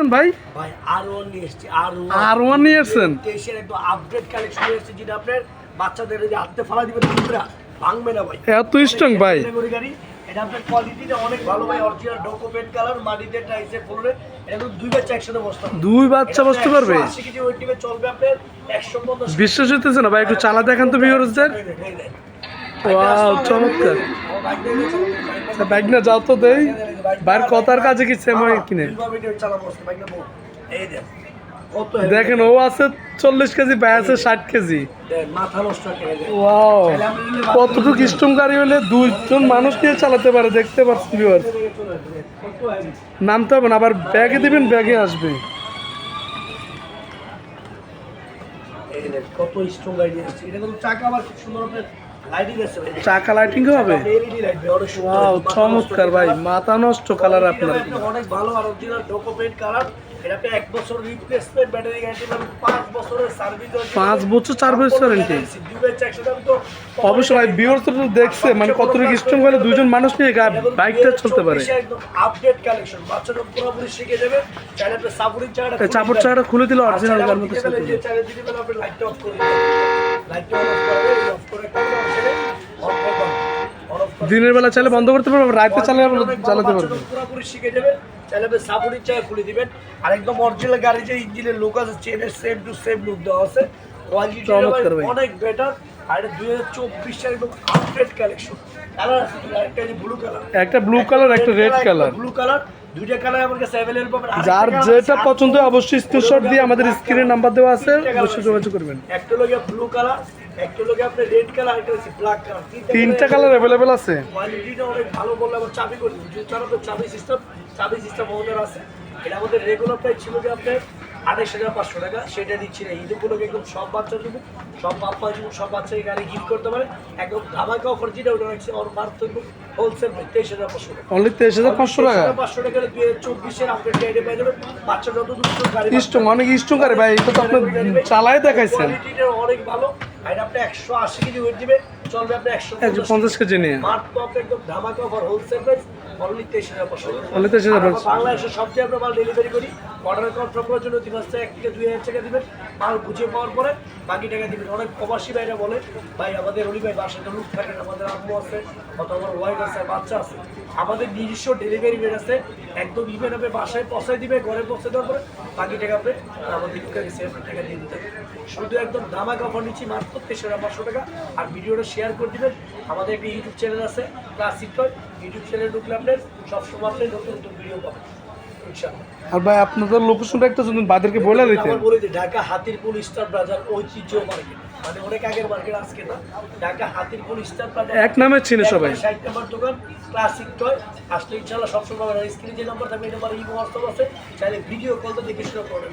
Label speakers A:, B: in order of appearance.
A: আসছেন ভাই?
B: ভাই আর ওয়ান নিয়ে এসেছি আর
A: আর ওয়ান নিয়ে এসছেন?
B: দেশের একদম আপডেট কালেকশন নিয়ে এসেছি যেটা আপনার বাচ্চাদের এই যে হাতে ফালা দিবেন দুধরা ভাঙবে না ভাই।
A: এত স্ট্রং ভাই।
B: গাড়ি এটা আপনার কোয়ালিটিটা অনেক ভালো ভাই অরিজিনাল ডকুমেন্ট কালার মাটিতে টাইসে ফুলরে এটা কিন্তু দুই বাচ্চা একসাথে বসতে
A: দুই বাচ্চা বসতে পারবে?
B: আশি কেজি ওয়েট নিবে চলবে আপনার একশো পঞ্চাশ
A: বিশ্বাস হইতেছে না ভাই একটু চালা দেখান তো ভিউয়ারদের ওয়াও চমৎকার। আচ্ছা, বাইক না যাও তো দেই। বাইর কথার কাজে কি সেম হয় কিনে? দেখেন ও আছে চল্লিশ কেজি ভাই আছে ষাট কেজি। ওয়াও কতটুকু স্ট্রং গাড়ি হলে দুইজন মানুষ নিয়ে চালাতে পারে দেখতে পাচ্ছি ভিউয়ার নামতে হবে না আবার ব্যাগে দিবেন ব্যাগে আসবে।
B: কত স্ট্রং গাড়ি এটা কিন্তু চাকা আবার সুন্দর লাইটিং
A: চাকা লাইটিং হবে?
B: লাইট
A: ওয়াও চমৎকার ভাই মাথা নষ্ট কালার আপনার।
B: অনেক ভালো আর অরিজিনাল ডকুমেন্ট কালার এক বছর রিপ্লেসমেন্ট ব্যাটারি গ্যারান্টি পাবেন পাঁচ বছরের সার্ভিস
A: পাঁচ বছর চার বছর অবশ্যই ভাই তো দেখছে মানে কতটুকু স্ট্রং হলে দুজন মানুষ নিয়ে বাইকটা চলতে পারে।
B: একদম আপডেট কালেকশন বাচ্চারা পুরোপুরি শিখে যাবে। চাইলে আপনি সাপোর্টিং চাকাটা
A: চাপড় চাকাটা খুলে দিলে অরিজিনাল মতো
B: চাইলে আপনি অফ করে দিবেন লাইটটা অন অফ করে অফ করে একটা ছেড়ে অন করবেন অন অফ করে
A: দিনের বেলা চাইলে বন্ধ করতে পারবে রাতে চালিয়ে চালাতে পারবে।
B: পুরোপুরি শিখে যাবে চাইলে আপনি সাপোর্টিং চাকা খুলে দিবেন। আর একদম অরিজিনাল গাড়ি যে ইঞ্জিনের লুক আছে চেনের সেম টু সেম লুক দেওয়া আছে। কোয়ালিটি অনেক বেটার আর দুই হাজার চব্বিশ সাল একদম আপডেট কালেকশন কালার আছে একটা ব্লু কালার
A: একটা ব্লু কালার একটা রেড কালার
B: ব্লু কালার দুইটা কালার আমার কাছে অ্যাভেলেবল পাবেন।
A: যার যেটা পছন্দ হয় অবশ্যই স্ক্রিনশট দিয়ে আমাদের স্ক্রিনে নাম্বার দেওয়া আছে অবশ্যই যোগাযোগ করবেন।
B: একটা লোকে ব্লু কালার একটা লোকে আপনার রেড কালার একটা হচ্ছে ব্ল্যাক কালার
A: তিনটা কালার আছে?
B: কোয়ালিটিটা অনেক ভালো বললে আবার চাবি করি। যদি চান আপনার চাবি সিস্টেম চাবি সিস্টেম আমাদের আছে। এটা আমাদের রেগুলার প্রাইস ছিল যে আপনার আঠাশ হাজার পাঁচশো টাকা। সেটা দিচ্ছি না। ঈদগুলোকে একদম সব বাচ্চা দেবো সব বাপ্পা দেবো সব বাচ্চাকে গাড়ি গিফট করতে পারে। একদম ধামাকা অফার যেটা ওটা রাখছে ওর পার্থক্য হোলসেল তেইশ হাজার পাঁচশো টাকা।
A: অনলি তেইশ হাজার পাঁচশো টাকা?
B: পাঁচশো টাকা দুই হাজার চব্বিশের আপডেট গাড়ি পেয়ে যাবেন। বাচ্চা যত দ্রুত গাড়ি
A: অনেক ভাই। এটা তো আপনি দেখাইছেন।
B: অনেক ভালো। আর আপনি একশো আশি কেজি ওয়েট দিবে চলবে আপনি একশো
A: একশো পঞ্চাশ কেজি নিয়ে।
B: মাত্র আপনি একদম ধামাকা অফার হোলসেল প্রাইস অনলি তেইশ হাজার পাঁচশো।
A: অনলি তেইশ হাজার পাঁচশো
B: বাংলাদেশের সবচেয়ে আমরা মাল ডেলিভারি করি অর্ডার কনফার্ম করার জন্য তিন মাস এক থেকে দুই হাজার টাকা দিবেন মাল বুঝে পাওয়ার পরে বাকি টাকা দিবেন। অনেক প্রবাসী ভাইরা বলে ভাই আমাদের অলি ভাই বাসায় তো লোক থাকেন আমাদের আম্মু আছে অথবা আমার ওয়াইফ আছে বাচ্চা আছে। আমাদের নিজস্ব ডেলিভারি বেড আছে একদম ইভেন আপনি বাসায় পৌঁছায় দিবে ঘরে পৌঁছে দেওয়ার পরে বাকি টাকা আপনি আমাদের টাকা দিয়ে দিতে হবে। শুধু একদম ধামাকা অফার নিচ্ছি মাত্র তেইশ হাজার পাঁচশো টাকা। আর ভিডিওটা শেয়ার করে দিবেন। আমাদের একটা ইউটিউব চ্যানেল আছে ক্লাসিক ইউটিউব চ্যানেল ঢুকলে আপনার সবসময় আপনি নতুন নতুন ভিডিও পাবেন।
A: আর ভাই আপনাদের লোকেশনটা একটা যদি বাদেরকে বলে দিতেন।
B: বলে দিই ঢাকা হাতিরপুল স্টার বাজার ঐতিহ্য মার্কেট। মানে অনেক আগের মার্কেট আজকে না। ঢাকা হাতিরপুল স্টার বাজার।
A: এক নামে চিনে সবাই।
B: ষাট নম্বর দোকান ক্লাসিক টয় আসলে ইনশাল্লাহ সবসময় স্ক্রিনে যে নাম্বার থাকবে এই নাম্বার ইমো হোয়াটসঅ্যাপ আছে। চাইলে ভিডিও কল দেখে করতে পারেন।